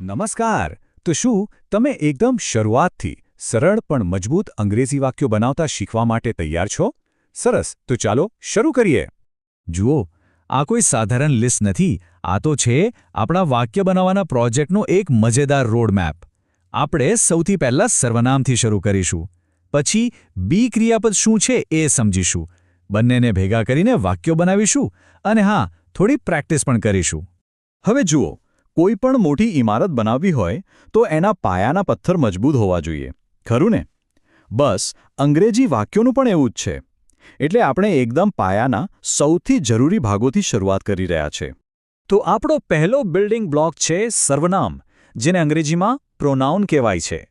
નમસ્કાર. તો શું તમે એકદમ શરૂઆતથી સરળ પણ મજબૂત અંગ્રેજી વાક્યો બનાવતા શીખવા માટે તૈયાર છો? સરસ. તો ચાલો શરૂ કરીએ. જુઓ, આ કોઈ સાધારણ લિસ્ટ નથી. આ તો છે આપણા વાક્ય બનાવવાના પ્રોજેક્ટનો એક મજેદાર રોડમેપ. આપણે સૌથી પહેલાં સર્વનામથી શરૂ કરીશું. પછી બી ક્રિયાપદ શું છે એ સમજીશું. બંનેને ભેગા કરીને વાક્યો બનાવીશું અને હા, થોડી પ્રેક્ટિસ પણ કરીશું. હવે જુઓ કોઈ પણ મોટી ઇમારત બનાવવી હોય, તો એના પાયાના પથ્થર મજબૂત હોવા જોઈએ. ખરું ને? બસ, અંગ્રેજી વાક્યોનું પણ એવું જ છે. એટલે આપણે એકદમ પાયાના સૌથી જરૂરી ભાગોથી શરૂઆત કરી રહ્યા છે. તો આપણો પહેલો બિલ્ડિંગ બ્લોક છે સર્વનામ, જેને અંગ્રેજીમાં પ્રોનાઉન કહેવાય છે.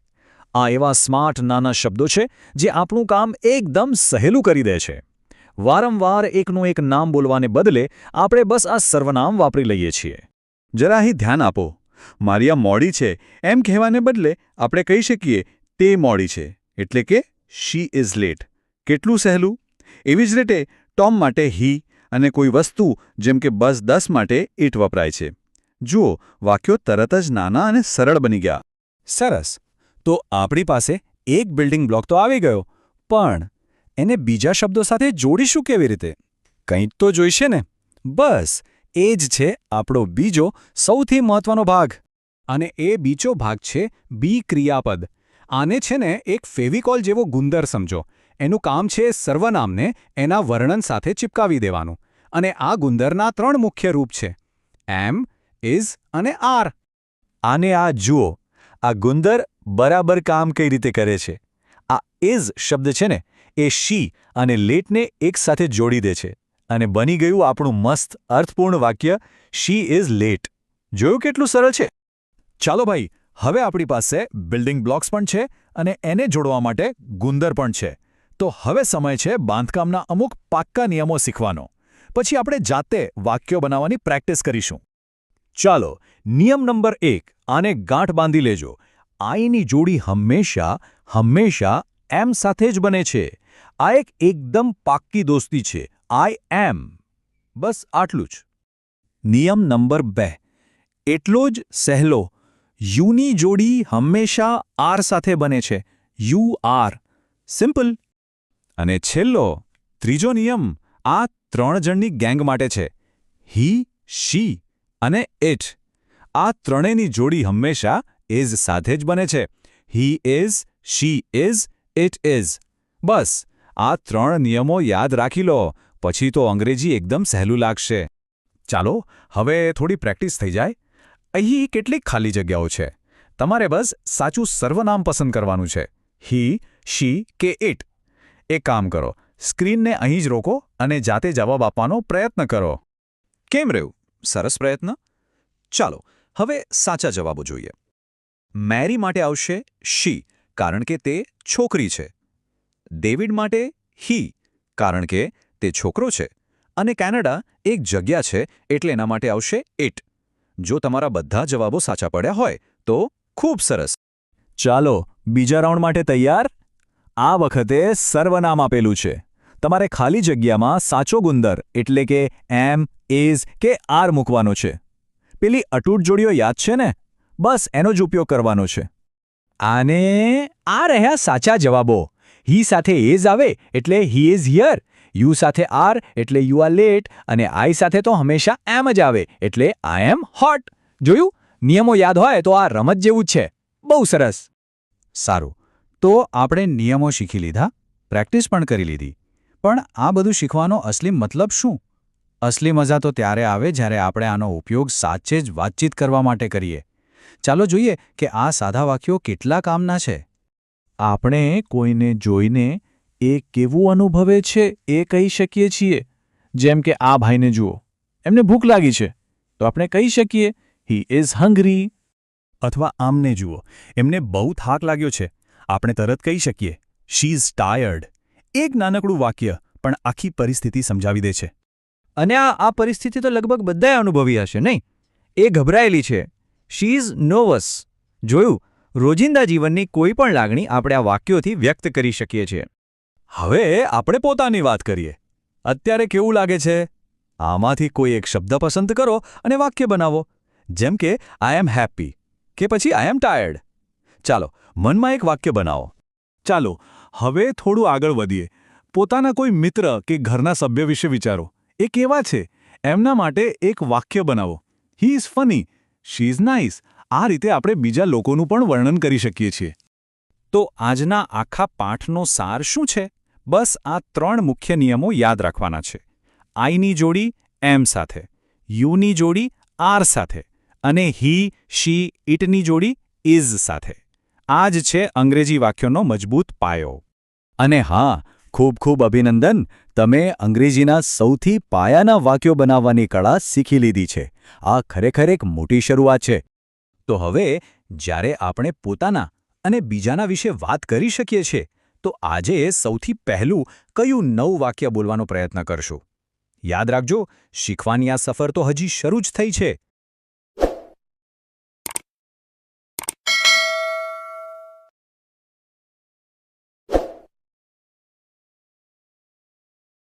આ એવા સ્માર્ટ નાના શબ્દો છે જે આપણું કામ એકદમ સહેલું કરી દે છે. વારંવાર એકનું એક નામ બોલવાને બદલે આપણે બસ આ સર્વનામ વાપરી લઈએ છીએ. જરા અહીં ધ્યાન આપો. મારી આ મોડી છે, એમ કહેવાને બદલે આપણે કહી શકીએ, તે મોડી છે, એટલે કે શી ઇઝ લેટ કેટલું સહેલું? એવી જ રીતે ટોમ માટે હી અને કોઈ વસ્તુ જેમ કે બસ દસ માટે ઇટ વપરાય છે. જુઓ, વાક્યો તરત જ નાના અને સરળ બની ગયા. સરસ. તો આપણી પાસે એક બિલ્ડિંગ બ્લોક તો આવી ગયો. પણ એને બીજા શબ્દો સાથે જોડીશું કેવી રીતે? કંઈક તો જોઈશે ને. બસ. એ જ છે આપણો બીજો સૌથી મહત્વનો ભાગ. અને એ બીજો ભાગ છે બી ક્રિયાપદ. આને છે ને એક ફેવિકોલ જેવો ગુંદર સમજો. એનું કામ છે સર્વનામને એના વર્ણન સાથે ચિપકાવી દેવાનું. અને આ ગુંદરના ત્રણ મુખ્ય રૂપ છે. એમ, ઇઝ અને આર. આને આ જુઓ. આ ગુંદર બરાબર કામ કઈ રીતે કરે છે? આ ઇઝ શબ્દ છે ને, એ શી અને લેટને એકસાથે જોડી દે છે. અને બની ગયું આપણું મસ્ત, અર્થપૂર્ણ વાક્ય શી ઇઝ લેટ જોયું કેટલું સરળ છે? ચાલો ભાઈ, હવે આપણી પાસે બિલ્ડિંગ બ્લોક્સ પણ છે અને એને જોડવા માટે ગુંદર પણ છે. તો હવે સમય છે બાંધકામના અમુક પાક્કા નિયમો શીખવાનો. પછી આપણે જાતે વાક્યો બનાવવાની પ્રેક્ટિસ કરીશું. ચાલો, નિયમ નંબર એક, આને ગાંઠ બાંધી લેજો. આઈની જોડી હંમેશા હંમેશા એમ સાથે જ બને છે. આ એક એકદમ પાક્કી દોસ્તી છે. આઈ એમ બસ આટલું જ. નિયમ નંબર બે. એટલો જ સહેલો. યુની જોડી હંમેશા આર સાથે બને છે. You are. સિમ્પલ. અને છેલ્લો, ત્રીજો નિયમ આ ત્રણ જણની ગેંગ માટે છે. હી, શી અને ઇટ આ ત્રણેયની જોડી હંમેશા ઇઝ સાથે જ બને છે. He is she is it is બસ, આ ત્રણ નિયમો યાદ રાખી લો. પછી તો અંગ્રેજી એકદમ સહેલું લાગશે. ચાલો, હવે થોડી પ્રેક્ટિસ થઈ જાય. અહીં કેટલીક ખાલી જગ્યાઓ છે. તમારે બસ સાચું સર્વનામ પસંદ કરવાનું છે. હી, શી, કે ઇટ. એક કામ કરો, સ્ક્રીનને અહીં જ રોકો અને જાતે જવાબ આપવાનો પ્રયત્ન કરો. કેમ રહ્યું? સરસ પ્રયત્ન? ચાલો, હવે સાચા જવાબો જોઈએ. મેરી માટે આવશે શી, કારણ કે તે છોકરી છે. ડેવિડ માટે હી, કારણ કે તે છોકરો છે અને કેનેડા એક જગ્યા છે એટલે એના માટે આવશે ઇટ જો તમારા બધા જવાબો સાચા પડ્યા હોય, તો ખૂબ સરસ. ચાલો, બીજા રાઉન્ડ માટે તૈયાર? આ વખતે સર્વનામ આપેલું છે. તમારે ખાલી જગ્યામાં સાચો ગુંદર, એટલે કે એમ, એઝ કે આર મૂકવાનો છે. પેલી અટૂટ જોડીઓ યાદ છે ને? બસ, એનો જ ઉપયોગ કરવાનો છે. આને આ રહ્યા સાચા જવાબો. હી સાથે એઝ આવે, એટલે હી ઇઝ હિયર. યુ સાથે આર એટલે યુ આર લેટ અને આઈ સાથે તો હંમેશા એમ જ આવે એટલે આઈ એમ હોટ. જોયું? નિયમો યાદ હોય તો આ રમત જેવું જ છે. બહુ સરસ. સારું. તો આપણે નિયમો શીખી લીધા, પ્રેક્ટિસ પણ કરી લીધી. પણ આ બધું શીખવાનો અસલી મતલબ શું? અસલી મજા તો ત્યારે આવે જ્યારે આપણે આનો ઉપયોગ સાચે જ વાતચીત કરવા માટે કરીએ. ચાલો જોઈએ કે આ સાદા વાક્યો કેટલા કામના છે. આપણે કોઈને જોઈને એ કેવું અનુભવે છે એ કહી શકીએ છીએ? જેમ કે આ ભાઈને જુઓ, એમને ભૂખ લાગી છે, તો આપણે કહી શકીએ હી ઇઝ હંગરી અથવા આમને જુઓ, એમને બહુ થાક લાગ્યો છે, આપણે તરત કહી શકીએ શી ઇઝ ટાયર્ડ એક નાનકડું વાક્ય પણ આખી પરિસ્થિતિ સમજાવી દે છે. અને આ આ પરિસ્થિતિ તો લગભગ બધાએ અનુભવી હશે, નહીં? એ ગભરાયેલી છે. શી ઇઝ નોવસ જોયું? રોજિંદા જીવનની કોઈ પણ લાગણી આપણે આ વાક્યોથી વ્યક્ત કરી શકીએ છીએ. હવે આપણે પોતાની વાત કરીએ. અત્યારે કેવું લાગે છે? આમાંથી કોઈ એક શબ્દ પસંદ કરો અને વાક્ય બનાવો. જેમ કે આઈ એમ હેપી કે પછી આઈ એમ ટાયર્ડ ચાલો, મનમાં એક વાક્ય બનાવો. ચાલો, હવે થોડું આગળ વધીએ. પોતાના કોઈ મિત્ર કે ઘરના સભ્ય વિશે વિચારો. એ કેવા છે? એમના માટે એક વાક્ય બનાવો. He is funny she is nice આ રીતે આપણે બીજા લોકોનું પણ વર્ણન કરી શકીએ છીએ. તો આજના આખા પાઠનો સાર શું છે? બસ આ ત્રણ મુખ્ય નિયમો યાદ રાખવાના છે. આઈની જોડી, એમ સાથે. યુની જોડી, આર સાથે. અને હી, શી, ઇટની જોડી, ઇઝ સાથે. આ જ છે અંગ્રેજી વાક્યોનો મજબૂત પાયો. અને હા, ખૂબ ખૂબ અભિનંદન, તમે અંગ્રેજીના સૌથી પાયાના વાક્યો બનાવવાની કળા શીખી લીધી છે. આ ખરેખર એક મોટી શરૂઆત છે. તો હવે, જ્યારે આપણે પોતાના અને બીજાના વિશે વાત કરી શકીએ છીએ તો આજે સૌથી પહેલું કયું નવું વાક્ય બોલવાનો પ્રયત્ન કરશું? યાદ રાખજો, શીખવાની આ સફર તો હજી શરૂ જ થઈ છે.